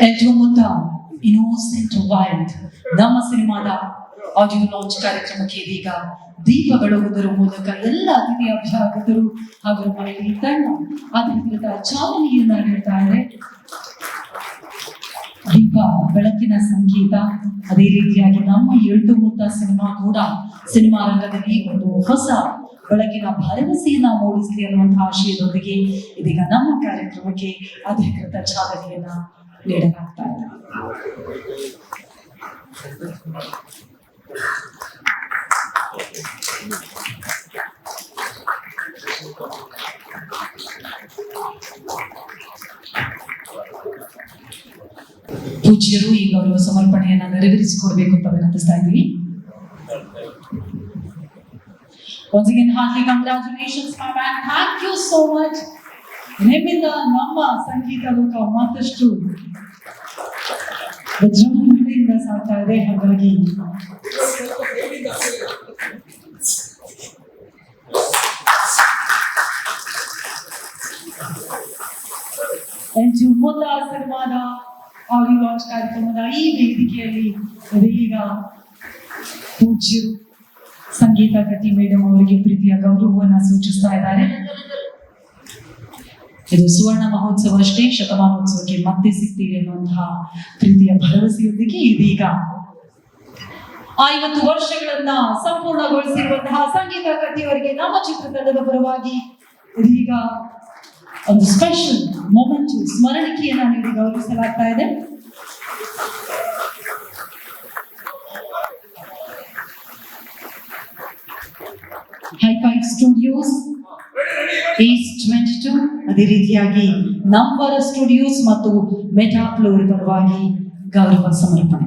ಎಲ್ಟೋ ಮುತ್ತ innocent wild ನಮ್ಮ ಸಿನಿಮಾದ ಆಡಿಯೋ ಲಾಂಚ್ ಕಾರ್ಯಕ್ರಮಕ್ಕೆ ಇದೀಗ ದೀಪಗಳು ಬೆಳಗುವುದರ ಮೂಲಕ ಎಲ್ಲ ಅತಿಥಿ ಅಭ್ಯಾಗತರು ಹಾಗೂ ಮನೆಯಲ್ಲಿ ತಣ್ಣ ಅತಿಥಿಗಳ ಚಾಲನೆಯನ್ನ ನೀಡ್ತಾ ಇದೆ ದೀಪ ಬೆಳಕಿನ ಸಂಗೀತ ಅದೇ ರೀತಿಯಾಗಿ ನಮ್ಮ ಎಳ್ದು ಮುತ್ತ ಸಿನಿಮಾ ಕೂಡ ಸಿನಿಮಾ ರಂಗದಲ್ಲಿ ಒಂದು ಹೊಸ ಬೆಳಕಿನ ಭರವಸೆಯನ್ನ ಮೂಡಿಸಲಿ ಅನ್ನುವಂತಹ ಆಶಯದೊಂದಿಗೆ ಇದೀಗ ನಮ್ಮ ಕಾರ್ಯಕ್ರಮಕ್ಕೆ ಅಧಿಕೃತ ಚಾಲನೆಯನ್ನ ನೀಡಲಾಗ್ತಾ ಇದೆ ಪೂಜ್ಯರು ಈ ಗೌರವ ಸಮರ್ಪಣೆಯನ್ನ ನೆರವೇರಿಸಿಕೊಡ್ಬೇಕು ಅಂತ ವಿನಂತಿಸ್ತಾ ಇದ್ದೀವಿ Once again, heartily congratulations, my man. Thank you so much. ನಿಮ್ಮಿಂದ ನಮ್ಮ ಸಂಗೀತ ಲೋಕ ಮತ್ತಷ್ಟು ವಿಜೃಂಭಣೆಯಿಂದ ಸಾಗ್ತಾ ಇದೆ ಹಾಗಾಗಿ ಎಂಟು ಮೊದಲ ಸಿನಿಮಾದ ಆಡಿಯೋ ಲಾಂಚ್ ಕಾರ್ಯಕ್ರಮದ ಈ ವೇದಿಕೆಯಲ್ಲಿ ಇದೀಗ ಪೂಜ್ಯರು ಸಂಗೀತ ಕಟಿ ಮೇಡಮ್ ಅವರಿಗೆ ಪ್ರೀತಿಯ ಗೌರವವನ್ನ ಸೂಚಿಸ್ತಾ ಇದ್ದಾರೆ ಇದು ಸುವರ್ಣ ಮಹೋತ್ಸವ ಅಷ್ಟೇ ಶತಮಾನೋತ್ಸವಕ್ಕೆ ಮತ್ತೆ ಸಿಗ್ತೀವಿ ಅನ್ನುವಂತಹ ಪ್ರೀತಿಯ ಭರವಸೆಯೊಂದಿಗೆ ಇದೀಗ. ಐವತ್ತು ವರ್ಷಗಳನ್ನ ಸಂಪೂರ್ಣಗೊಳಿಸಿರುವಂತಹ ಸಂಗೀತ ಕಟ್ಟಿಯವರಿಗೆ ನಮ್ಮ ಚಿತ್ರತಂಡದ ಪರವಾಗಿ ಇದೀಗ ಒಂದು ಸ್ಪೆಷಲ್ ಮೊಮೆಂಟ್ ಸ್ಮರಣಿಕೆಯನ್ನ ನೀಡಿ ಗೌರವಿಸಲಾಗ್ತಾ ಇದೆ. High five studios east twenty two ಅದೇ ರೀತಿಯಾಗಿ ನಂಬರ್ ಸ್ಟುಡಿಯೋಸ್ ಮತ್ತು ಮೆಟಾಪ್ಲೋರ್ ಪರವಾಗಿ ಗೌರವ ಸಮರ್ಪಣೆ.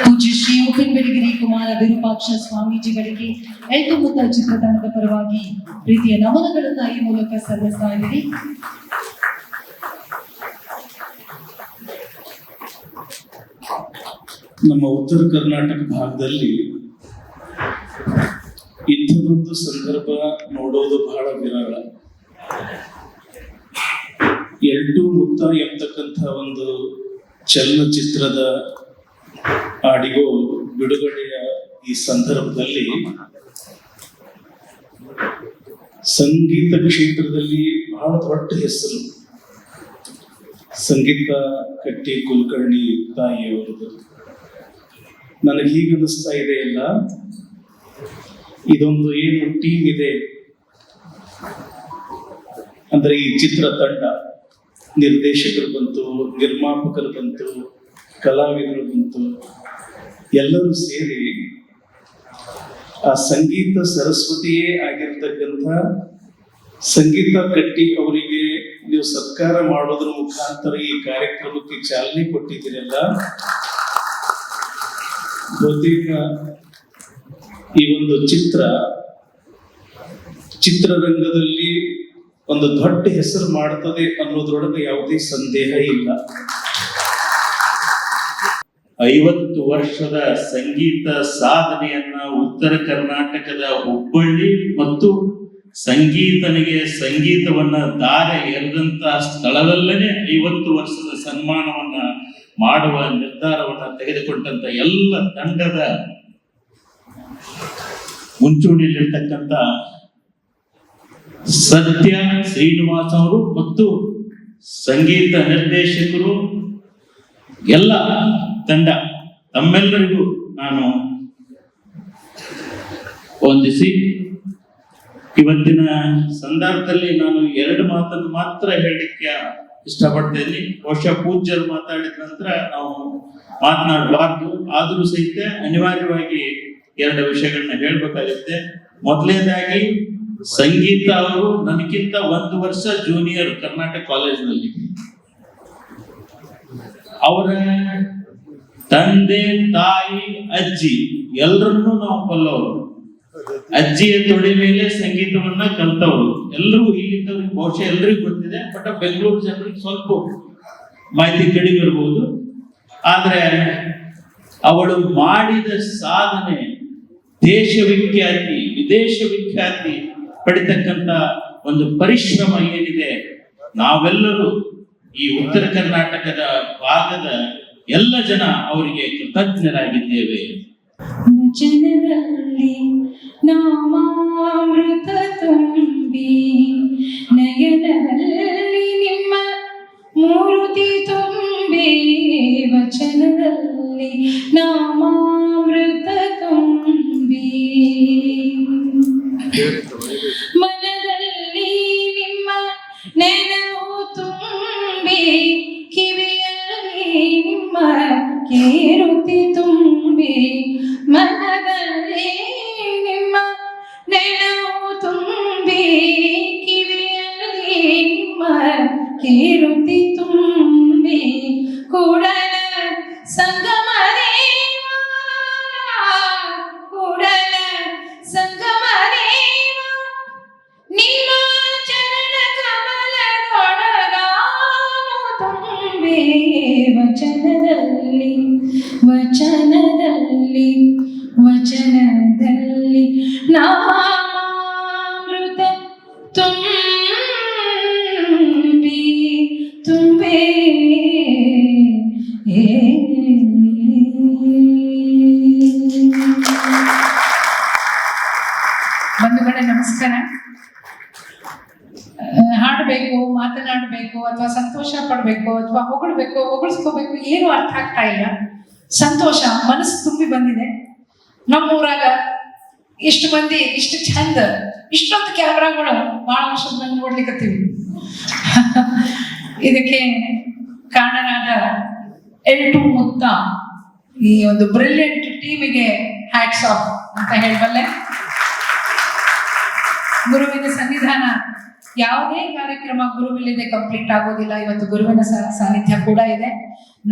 ಪೂಜ್ಯ ಶ್ರೀ ಉಪಿನ್ ಬೆಳಗಿರಿ ಕುಮಾರ ವಿರೂಪಾಕ್ಷ ಸ್ವಾಮೀಜಿಗಳಿಗೆ ಐದು ಮುತ್ತ ಚಿತ್ರತಂಡದ ಪರವಾಗಿ ಪ್ರೀತಿಯ ನಮನಗಳನ್ನ ಈ ಮೂಲಕ ಸಲ್ಲಿಸ್ತಾ ಇದ್ದೀವಿ ನಮ್ಮ ಉತ್ತರ ಕರ್ನಾಟಕ ಭಾಗದಲ್ಲಿ ಇಂಥದೊಂದು ಸಂದರ್ಭ ನೋಡೋದು ಬಹಳ ವಿರಳ. ಎಲ್ಟು ಮುಕ್ತಾಯ ಎಂಬತಕ್ಕಂಥ ಒಂದು ಚಲನಚಿತ್ರದ ಆಡಿಗೋ ಬಿಡುಗಡೆಯ ಈ ಸಂದರ್ಭದಲ್ಲಿ ಸಂಗೀತ ಕ್ಷೇತ್ರದಲ್ಲಿ ಬಹಳ ದೊಡ್ಡ ಹೆಸರು. ಸಂಗೀತ ಕಟ್ಟಿ ಕುಲಕರ್ಣಿ ತಾಯಿಯವರದು. ನನಗೆ ಹೀಗೆ ಅನಿಸ್ತಾ ಇದೆ ಇಲ್ಲ ಇದೊಂದು ಏನು ಟೀಮ್ ಇದೆ? ಅಂದ್ರೆ ಈ ಚಿತ್ರ ತಂಡ ನಿರ್ದೇಶಕರು ಬಂತು, ನಿರ್ಮಾಪಕರು ಬಂತು, ಕಲಾವಿದರು ಬಂತು, ಎಲ್ಲರೂ ಸೇರಿ ಆ ಸಂಗೀತ ಸರಸ್ವತಿಯೇ ಆಗಿರ್ತಕ್ಕಂಥ ಸಂಗೀತ ಕಟ್ಟಿ ಅವರಿಗೆ ನೀವು ಸತ್ಕಾರ ಮಾಡೋದ್ರ ಮುಖಾಂತರ ಈ ಕಾರ್ಯಕ್ರಮಕ್ಕೆ ಚಾಲನೆ ಕೊಟ್ಟಿದ್ದೀರಲ್ಲ. ಬಹುತೇಕ ಈ ಒಂದು ಚಿತ್ರ ಚಿತ್ರರಂಗದಲ್ಲಿ ಒಂದು ದೊಡ್ಡ ಹೆಸರು ಮಾಡುತ್ತದೆ ಅನ್ನೋದ್ರೊಳಗೆ ಯಾವುದೇ ಸಂದೇಹ ಇಲ್ಲ. ಐವತ್ತು ವರ್ಷದ ಸಂಗೀತ ಸಾಧನೆಯನ್ನ ಉತ್ತರ ಕರ್ನಾಟಕದ ಹುಬ್ಬಳ್ಳಿ ಮತ್ತು ಸಂಗೀತನಿಗೆ ಸಂಗೀತವನ್ನ ದಾರೆ ಎರೆದಂತ ಸ್ಥಳದಲ್ಲೇ ಐವತ್ತು ವರ್ಷದ ಸನ್ಮಾನವನ್ನ ಮಾಡುವ ನಿರ್ಧಾರವನ್ನ ತೆಗೆದುಕೊಂಡಂತ ಎಲ್ಲ ತಂಡದ ಮುಂಚೂಣಿಯಲ್ಲಿರ್ತಕ್ಕಂಥ ಸತ್ಯ ಶ್ರೀನಿವಾಸ ಅವರು ಮತ್ತು ಸಂಗೀತ ನಿರ್ದೇಶಕರು ಎಲ್ಲ ತಂಡ ತಮ್ಮೆಲ್ಲರಿಗೂ ನಾನು ವಂದಿಸಿ. ಇವತ್ತಿನ ಸಂದರ್ಭದಲ್ಲಿ ನಾನು ಎರಡು ಮಾತನ್ನು ಮಾತ್ರ ಹೇಳಲಿಕ್ಕೆ ಇಷ್ಟಪಡ್ತೇನೆ. ಬಹುಶಃ ಪೂಜ್ಯರು ಮಾತಾಡಿದ ನಂತರ ನಾವು ಮಾತನಾಡಬಾರ್ದು. ಆದರೂ ಸಹಿತ ಅನಿವಾರ್ಯವಾಗಿ ಎರಡು ವಿಷಯಗಳನ್ನ ಹೇಳ್ಬೇಕಾಗುತ್ತೆ. ಮೊದಲನೇದಾಗಿ ಸಂಗೀತ ಅವರು ನನಗಿಂತ ಒಂದು ವರ್ಷ ಜೂನಿಯರ್ ಕರ್ನಾಟಕ ಕಾಲೇಜಿನಲ್ಲಿ ಅವರ ತಂದೆ, ತಾಯಿ, ಅಜ್ಜಿ ಎಲ್ಲರನ್ನೂ ನಾವು ಕೊಲ್ಲವರು ಅಜ್ಜಿಯ ತೊಡೆ ಮೇಲೆ ಸಂಗೀತವನ್ನ ಕಲ್ತವರು. ಎಲ್ಲರೂ ಇಲ್ಲಿದ್ದವ್ರಿಗೆ ಬಹುಶಃ ಎಲ್ರಿಗೂ ಗೊತ್ತಿದೆ, ಬಟ್ ಬೆಂಗಳೂರು ಜನರಿಗೆ ಸ್ವಲ್ಪ ಮಾಹಿತಿ ಕಡಿಮೆ ಇರಬಹುದು ಆದ್ರೆ ಅವಳು ಮಾಡಿದ ಸಾಧನೆ ದೇಶ ವಿಖ್ಯಾತಿ ವಿದೇಶ ವಿಖ್ಯಾತಿ. ಪಡಿತಕ್ಕಂತ ಒಂದು ಪರಿಶ್ರಮ ಏನಿದೆ, ನಾವೆಲ್ಲರೂ ಈ ಉತ್ತರ ಕರ್ನಾಟಕದ ಭಾಗದ ಎಲ್ಲ ಜನ ಅವರಿಗೆ ಕೃತಜ್ಞರಾಗಿದ್ದೇವೆ. ಜನರಲ್ಲಿ ನಾಮಾಮೃತ ತುಂಬಿ, ನಯನದಲ್ಲಿ ನಿಮ್ಮ ಮೂರ್ತಿ ತುಂಬಿ, ವಚನದಲ್ಲಿ ನಾಮಾಮೃತ ತುಂಬಿ. ಕೇರುತಿ ತುಂಬಿ ಕೂಡಲ ಸಂಗಮ ದೇವ ಕೂಡಲ ಸಂಗಮ ದೇವ ನಿಮ್ಮ ಚರಣ ಕಮಲದೊಳಗಾನು ತುಂಬಿ ವಚನದಲ್ಲಿ ವಚನದಲ್ಲಿ ವಚನದಲ್ಲಿ ನಾಮಾಮೃತ ಸಂತೋಷ ಪಡ್ಬೇಕು, ಅಥವಾ ಹೊಗಳ್ಬೇಕು, ಹೊಗಳಿಸ್ಕೋಬೇಕು, ಏನು ಅರ್ಥ ಆಗ್ತಾ ಇಲ್ಲ. ಸಂತೋಷ, ಮನಸ್ಸು ತುಂಬಿ ಬಂದಿದೆ. ನಮ್ಮೂರಾಗ ಇಷ್ಟು ಮಂದಿ, ಇಷ್ಟು ಚಂದ, ಇಷ್ಟೊಂದು ಕ್ಯಾಮ್ರಾಗಳು ಬಹಳ ವರ್ಷದ ಮೇಲೆ ನೋಡ್ಲಿಕ್ಕತ್ತೀವಿ ಇದಕ್ಕೆ ಕಾರಣರಾದ ಎಂಟು ಮುತ್ತ ಈ ಒಂದು ಬ್ರಿಲಿಯಂಟ್ ಟೀಮಿಗೆ ಹ್ಯಾಟ್ಸ್ ಆಫ್ ಅಂತ ಹೇಳಬಲ್ಲೆ. ಗುರುವಿನ ಸನ್ನಿಧಾನ ಯಾವುದೇ ಕಾರ್ಯಕ್ರಮ ಗುರುವಿಲ್ಲದೆ ಕಂಪ್ಲೀಟ್ ಆಗೋದಿಲ್ಲ. ಇವತ್ತು ಗುರುವಿನ ಸಾನ್ನಿಧ್ಯ ಕೂಡ ಇದೆ.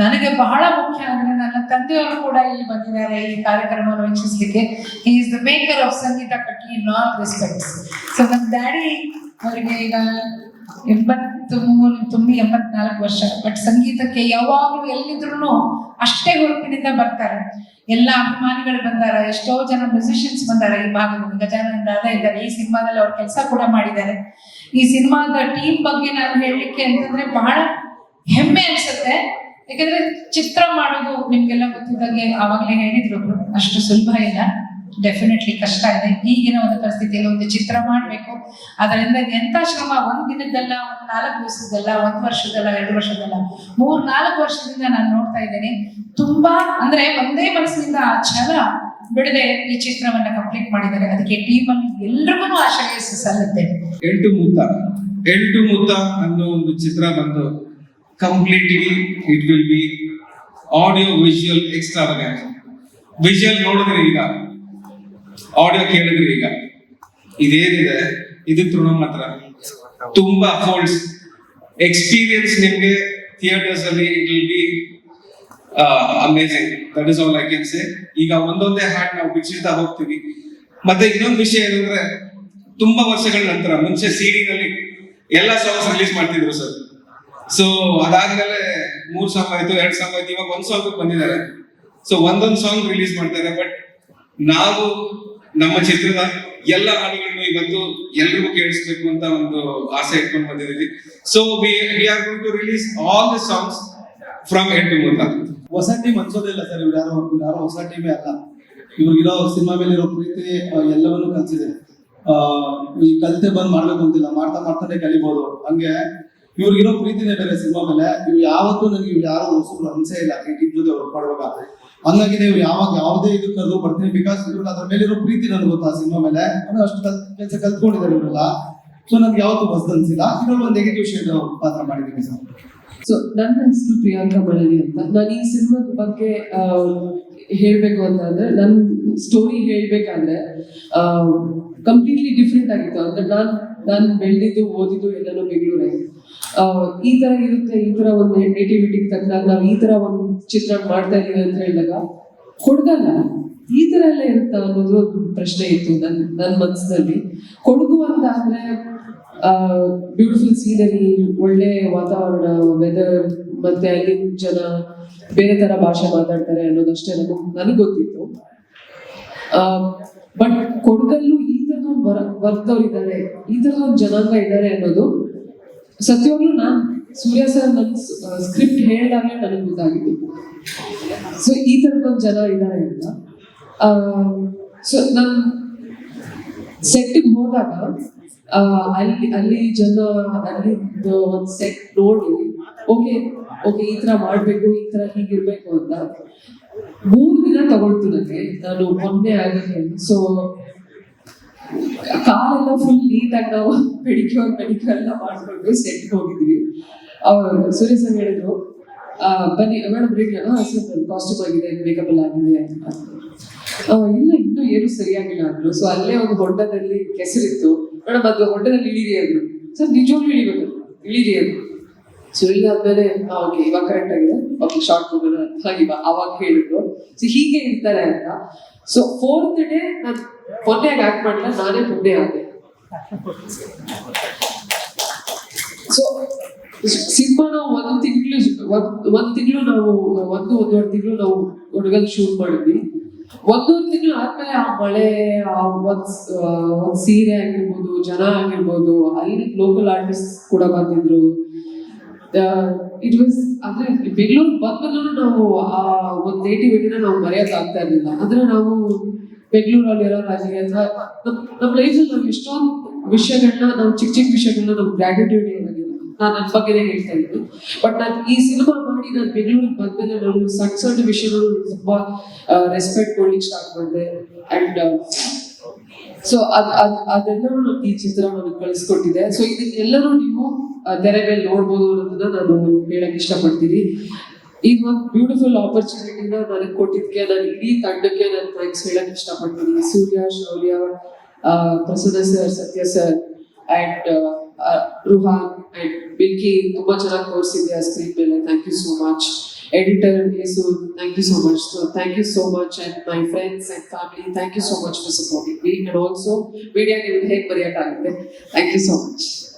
ನನಗೆ ಬಹಳ ಮುಖ್ಯ ಅಂದ್ರೆ ನನ್ನ ತಂದೆಯವರು ಕೂಡ ಇಲ್ಲಿ ಬಂದಿದ್ದಾರೆ ಈ ಕಾರ್ಯಕ್ರಮವನ್ನು ವೀಕ್ಷಿಸಲಿಕ್ಕೆ. He is the maker of Sangeetha Katti in all respects so ನಮ್ಮ ಡ್ಯಾಡಿ ಅವರಿಗೆ ಈಗ ಎಂಬತ್ತು ಮೂರು, ತುಂಬಿ ಎಂಬತ್ನಾಲ್ಕು ವರ್ಷ. ಬಟ್ ಸಂಗೀತಕ್ಕೆ ಯಾವಾಗಲೂ ಎಲ್ಲಿದ್ರು ಅಷ್ಟೇ ಹುರುಪಿನಿಂದ ಬರ್ತಾರೆ. ಎಲ್ಲ ಅಭಿಮಾನಿಗಳು ಬಂದಾರ, ಎಷ್ಟೋ ಜನ ಮ್ಯೂಸಿಷಿಯನ್ಸ್ ಬಂದಾರ ಈ ಭಾಗದಲ್ಲಿ. ಗಜಾನಂದ ದಾದ ಇದ್ದಾರೆ, ಈ ಸಿನಿಮಾದಲ್ಲಿ ಅವ್ರ ಕೆಲಸ ಕೂಡ ಮಾಡಿದ್ದಾರೆ. ಈ ಸಿನಿಮಾದ ಟೀಮ್ ಬಗ್ಗೆ ನಾನು ಹೇಳಲಿಕ್ಕೆ ಅಂತಂದ್ರೆ ಬಹಳ ಹೆಮ್ಮೆ ಅನ್ಸುತ್ತೆ. ಯಾಕಂದ್ರೆ ಚಿತ್ರ ಮಾಡೋದು ನಿಮ್ಗೆಲ್ಲ ಗೊತ್ತಿದ್ದಾಗೆ ಆವಾಗಲೇ ಹೇಳಿದ್ರು ಅಷ್ಟು ಸುಲಭ ಇಲ್ಲ. ಡೆಫಿನೆಟ್ಲಿ ಕಷ್ಟ ಇದೆ. ಈಗಿನ ಒಂದು ಪರಿಸ್ಥಿತಿಯಲ್ಲಿ ಒಂದು ಚಿತ್ರ ಮಾಡಬೇಕು. ಅದರಿಂದ ಎಂತ ಶ್ರಮ? ಒಂದು ದಿನದ್ದಲ್ಲ, ಒಂದು ನಾಲ್ಕು ದಿವಸದಲ್ಲ ಒಂದು ವರ್ಷದಲ್ಲ ಎರಡು ವರ್ಷದಲ್ಲ ಮೂರ್ ನಾಲ್ಕು ವರ್ಷದಿಂದ ನಾನು ನೋಡ್ತಾ ಇದ್ದೇನೆ. ತುಂಬಾ ಅಂದ್ರೆ ಒಂದೇ ಮನಸ್ಸಿನಿಂದ ಆ ಛಲ ಬಿಡದೆ ಈ ಚಿತ್ರವನ್ನ ಕಂಪ್ಲೀಟ್ ಮಾಡಿದ್ದಾರೆ. ಅದಕ್ಕೆ ಟೀಮ್ ಅಲ್ಲಿ ಎಲ್ರಿಗೂ ಆಶ್ರಯ ಸಲ್ಲುತ್ತೆ. ಎಂಟು ಮುತ್ತ ಎಂಟು ಮುತ್ತ ಅನ್ನೋ ಒಂದು ಚಿತ್ರ ಬಂದು completely it will be audio visual extra visual ನೋಡಿದ್ರೆ ಈಗ ಆಡಿಯೋ ಕೇಳಿದ್ರೆ ಈಗ ಇದೇನಿದೆ? ಇದು ತೃಣ ಮಾತ್ರ ತುಂಬಾ ಫೋಲ್ಡ್ಸ್ ಎಕ್ಸ್ಪೀರಿಯನ್ಸ್ ನಿಮ್ಗೆ ಥಿಯೇಟರ್ಸ್ ಅಲ್ಲಿ it will be amazing that is all I can say ಈಗ ಒಂದೊಂದೇ ಹ್ಯಾಟ್ ನಾವು ಬಿಚ್ಚಿಡ್ತಾ ಹೋಗ್ತೀವಿ. ಮತ್ತೆ ಇನ್ನೊಂದು ವಿಷಯ ಏನಂದ್ರೆ, ತುಂಬಾ ವರ್ಷಗಳ ನಂತರ, ಮುಂಚೆ ಸಿಡಿ ನಲ್ಲಿ ಎಲ್ಲ ಸಾಂಗ್ಸ್ ರಿಲೀಸ್ ಮಾಡ್ತಿದ್ರು ಸರ್ ಸೊ ಅದಾದ್ಮೇಲೆ ಮೂರ್ ಸಾಂಗ್ ಆಯ್ತು, ಎರಡ್ ಸಾಂಗ್ ಆಯ್ತು, ಇವಾಗ ಒಂದ್ ಸಾಂಗ್ ಬಂದಿದ್ದಾರೆ. ಸೊ ಒಂದೊಂದ್ ಸಾಂಗ್ ರಿಲೀಸ್ ಮಾಡ್ತಾರೆ ಬಟ್ ನಾವು, ನಮ್ಮ ಚಿತ್ರದ ಎಲ್ಲ ಹಾಡುಗಳನ್ನು ಇವತ್ತು ಎಲ್ರಿಗೂ ಕೇಳಿಸ್ಬೇಕು ಅಂತ ಒಂದು ಆಸೆ ಇಟ್ಕೊಂಡು ಬಂದಿದ್ದೀವಿ. So we are going to release all the songs from end to ಹೊಸ ಟೀಮ್ ಅನ್ಸೋದಿಲ್ಲ ಸರ್ ಇವ್ರು ಯಾರೋ ಯಾರೋ ಹೊಸ ಟೀಮೇ ಅಲ್ಲ. ಇವ್ರಿಗಿರೋ ಸಿನಿಮಾ ಮೇಲೆ ಇರೋ ಪ್ರೀತಿ ಎಲ್ಲವನ್ನು ಕಲ್ಸಿದೆ ಈ ಕಲಿತೆ ಬಂದ್ ಮಾಡ್ಬೇಕು ಅಂತಿಲ್ಲ. ಮಾಡ್ತಾ ಮಾಡ್ತಾನೆ ಕಲಿಬಹುದು ಹಂಗೆ ಇವ್ರಿಗಿರೋ ಪ್ರೀತಿನೇ ಬೇರೆ ಸಿನಿಮಾ ಮೇಲೆ. ಇವ್ ಯಾವತ್ತೂ ನನಗೆ ಇವ್ರು ಯಾರೋ ಹೊಸಬ್ರು ಅನ್ಸೇ ಇಲ್ಲ. ಈ ಟೀಮ್ ಜೊತೆ ವರ್ಕ್ ಮಾಡುವಾಗ. ಹಂಗಾಗಿ ನೀವು ಯಾವಾಗ ಯಾವುದೇ ಇದು ಕರೆದು ಬರ್ತೀನಿ. ಬಿಕಾಸ್ ಇವ್ರು ಅದ್ರ ಮೇಲೆ ಇರೋ ಪ್ರೀತಿ ನನ್ಗೆ ಗೊತ್ತಾ ಸಿನಿಮಾ ಮೇಲೆ? ಅಂದ್ರೆ ಅಷ್ಟು ಕಲ್ ಕೆಲಸ ಕಲ್ತ್ಕೊಂಡಿದ್ದಾರೆ ಇವರೆಲ್ಲ. ಸೊ ನನ್ಗೆ ಯಾವತ್ತೂ ಬಸ್ ಇದ್ರಲ್ಲಿ ಒಂದು ನೆಗೆಟಿವ್ ಶೇಡ್ ಪಾತ್ರ ಮಾಡಿದ್ದೀನಿ ಸರ್ ಸೊ ನನ್ನ ಹೆಸರು ಪ್ರಿಯಾಂಕಾ ಮಳಲಿ ಅಂತ. ನಾನು ಈ ಸಿನಿಮಾದ ಬಗ್ಗೆ ಹೇಳಬೇಕು ಅಂತ ಅಂದ್ರೆ ನನ್ನ ಸ್ಟೋರಿ ಹೇಳಬೇಕಾದ್ರೆ ಕಂಪ್ಲೀಟ್ಲಿ ಡಿಫ್ರೆಂಟ್ ಆಗಿತ್ತು. ಅಂದ್ರೆ ನಾನು ನಾನು ಬೆಳೆದಿದ್ದು, ಓದಿದ್ದು ಎಲ್ಲನೂ ಬೆಂಗಳೂರಲ್ಲಿ ಈ ತರ ಇರುತ್ತೆ, ಈ ತರ ಒಂದು ನೇಟಿವಿಟಿಗೆ ತಕ್ಕನಾಗ ನಾವು ಈ ತರ ಒಂದು ಚಿತ್ರ ಮಾಡ್ತಾ ಇದೀವಿ ಅಂತ ಹೇಳಿದಾಗ, ಕೊಡಗಲ್ಲ ಈ ತರ ಎಲ್ಲ ಇರುತ್ತ ಅನ್ನೋದು ಪ್ರಶ್ನೆ ಇತ್ತು ನನ್ ನನ್ನ ಮನಸ್ಸಿನಲ್ಲಿ ಕೊಡಗು ಅಂತ ಅಂದ್ರೆ ಬ್ಯೂಟಿಫುಲ್ ಸೀನರಿ ಒಳ್ಳೆ ವಾತಾವರಣ ವೆದರ್ ಮತ್ತೆ ಅಲ್ಲಿ ಜನ ಬೇರೆ ತರ ಭಾಷೆ ಮಾತಾಡ್ತಾರೆ ಅನ್ನೋದಷ್ಟೇ ನನಗೆ ನನಗೆ ಗೊತ್ತಿತ್ತು. ಬಟ್ ಕೊಡಗಲ್ಲೂ ಈ ತರದ ವರ್ಗದವ್ರು ಇದ್ದಾರೆ ಈ ತರದ ಜನಾಂಗ ಇದ್ದಾರೆ ಅನ್ನೋದು ಸತ್ಯವಾಗ್ಲೂ ನಾನ್ ಸೂರ್ಯ ಸರ್ ನನ್ ಸ್ಕ್ರಿಪ್ಟ್ ಹೇಳಿದಾಗ ನನಗೆ ಗೊತ್ತಾಗಿತ್ತು. ಸೊ ಈ ಒಂದು ಜನ ಇದ್ದಾರೆ ಅಂತ. ಸೊ ನಾನು ಸೆಟ್ಗೆ ಹೋದಾಗ ಅಲ್ಲಿ ಅಲ್ಲಿ ಜನ, ಅಲ್ಲಿ ಒಂದು ಸೆಟ್ ನೋಡಿ ಓಕೆ ಓಕೆ ಈ ತರ ಮಾಡಬೇಕು, ಈ ತರ ಹೀಗಿರ್ಬೇಕು ಅಂತ. ಮೂರು ದಿನ ತಗೊಳ್ತು ನನಗೆ ನಾನು ಮೊನ್ನೆ ಆಗಿದ್ದೆ ಸೊ ಕಾಲೆಲ್ಲ ಫುಲ್ ನೀಟಾಗಿ ನಾವು ಪೆಡಿಕ್ಯೂರ್ ಪೆಡಿಕ್ಯೂರ್ ಎಲ್ಲ ಮಾಡ್ಕೊಂಡು ಸೆಟ್ ಹೋಗಿದ್ವಿ. ಅವರು ಸೂರ್ಯ ಸರ್ ಹೇಳಿದ್ರು ಬನ್ನಿ ಮೇಡಮ್ ನಾನು ಸರ್ ಕಾಸ್ಟ್ಯೂಮ್ ಆಗಿದೆ ಮೇಕಪ್ ಎಲ್ಲ ಆಗಿದೆ ಅಂತ. ಇಲ್ಲ ಇನ್ನೂ ಏನು ಸರಿಯಾಗಿಲ್ಲ ಅಂದ್ರು. ಸೊ ಅಲ್ಲೇ ಒಂದು ಹೊಂಡದಲ್ಲಿ ಕೆಸರಿತ್ತು. ಮೇಡಮ್ ಅದು ಹೊಂಡದಲ್ಲಿ ಇಳಿರಿ ಅಂದ್ರು ಸರ್, ನಿಜವಾಗ್ಲೂ ಇಳಿಬೇಕು. ಇಳಿರಿ ಅಂದ್ರು ಸೊ ಇಳಿದಾದ್ಮೇಲೆ ಓಕೆ ಇವಾಗ ಕರೆಕ್ಟ್ ಆಗಿದೆ. ಓಕೆ ಶಾರ್ಟ್ ಹೋಗೋಣ ಅಂತ ಇವಾಗ, ಅವಾಗ ಹೇಳಿದ್ರು. ಸೊ ಹೀಗೆ ಇರ್ತಾರೆ ಅಂತ. ಸೊ ಫೋರ್ತ್ ಡೇ ನಾನು ಮೊನ್ನೆಯಾಗಿ ಆಕ್ಟ್ ಮಾಡಿಲ್ಲ ನಾನೇ ಮುಂದೆ ಆದೆ. ಸೊ ಸಿನಿಮಾನ ಒಂದು ತಿಂಗಳು ಒಂದು ತಿಂಗಳು ನಾವು, ಒಂದು, ಒಂದೂವರೆ ತಿಂಗಳು ನಾವು ಹುಡುಗಲ್ ಶೂಟ್ ಮಾಡಿದ್ವಿ. ಒಂದೂವರೆ ತಿಂಗಳು ಆದ್ಮೇಲೆ ಆ ಮಳೆ, ಆ ಒಂದ್ ಒಂದ್ ಸೀರೆ ಆಗಿರ್ಬೋದು, ಜನ ಆಗಿರ್ಬೋದು, ಅಲ್ಲಿ ಲೋಕಲ್ ಆರ್ಟಿಸ್ಟ್ ಕೂಡ ಬಂದಿದ್ರು. ಇಟ್ ವಾಸ್ ಅಂದ್ರೆ ಬೆಂಗಳೂರು ಬಂದ್ಮೇಲೂ ನಾವು ಆ ಒಂದು ನೇಟಿವಿಟಿನ ನಾವು ಮರೆಯೋಕೆ ಆಗ್ತಾ ಇರ್ಲಿಲ್ಲ. ಅಂದ್ರೆ ನಾವು ಬೆಂಗಳೂರಲ್ಲಿ ಇರೋರಾಗಿ ಅಥವಾ ನಮ್ ನಮ್ಮ ಲೈಫಲ್ಲಿ ನಾವು ಎಷ್ಟೊಂದು ವಿಷಯಗಳನ್ನ ನಾವು ಚಿಕ್ಕ ಚಿಕ್ಕ ವಿಷಯಗಳನ್ನ ನಮ್ಗೆ ಗ್ರಾಟಿಟ್ಯೂಡ್ ನಾನು ನನ್ನ ಬಗ್ಗೆನೇ ಹೇಳ್ತಾ ಇದ್ದೀನಿ ಬಟ್ ನಾನು ಈ ಸಿನಿಮಾ ಮಾಡಿ ನಾನು ಬೆಂಗಳೂರಿಗೆ ಬಂದ್ಮೇಲೆ ನಾನು ಸಣ್ಣ ಸಣ್ಣ ವಿಷಯಗಳು ತುಂಬಾ ರೆಸ್ಪೆಕ್ಟ್ ಕೊಡ್ಲಿಕ್ಕೆ ಸ್ಟಾರ್ಟ್ ಮಾಡಿದೆ. ಅಂಡ್ ಸೊ ಅದ್ ಅದ್ ಅದೆಲ್ಲರೂ ನಮ್ಗೆ ಈ ಚಿತ್ರ ನನಗೆ ಕಳಿಸ್ಕೊಟ್ಟಿದೆ. ಸೊ ಇದಕ್ಕೆಲ್ಲರೂ ನೀವು ತೆರೆ ಮೇಲೆ ನೋಡ್ಬೋದು ಅನ್ನೋದನ್ನ ನಾನು ಹೇಳಕ್ ಇಷ್ಟಪಡ್ತೀನಿ. ಇದು ಒಂದು ಬ್ಯೂಟಿಫುಲ್ ಆಪರ್ಚುನಿಟಿನ ನನಗೆ ಕೊಟ್ಟಿದ್ದಕ್ಕೆ ನಾನು ಇಡೀ ತಂಡಕ್ಕೆ ನಾನು ಥ್ಯಾಂಕ್ಸ್ ಹೇಳಕ್ ಇಷ್ಟಪಡ್ತೀನಿ. Surya, Shourya Prasanna sir, Sathya sir and ರುಹಾನ್ and Bilki ತುಂಬಾ ಚೆನ್ನಾಗಿ ತೋರಿಸಿದೆ ಆ ಸ್ಕ್ರೀನ್ ಮೇಲೆ thank you so much editor Yesu, thank you so much. So thank you so much, and my friends and family, thank you so much for supporting me, and also media ನೀವು ಹೇಗೆ ಬರೆಯೋಕ್ಕಾಗುತ್ತೆ thank you so much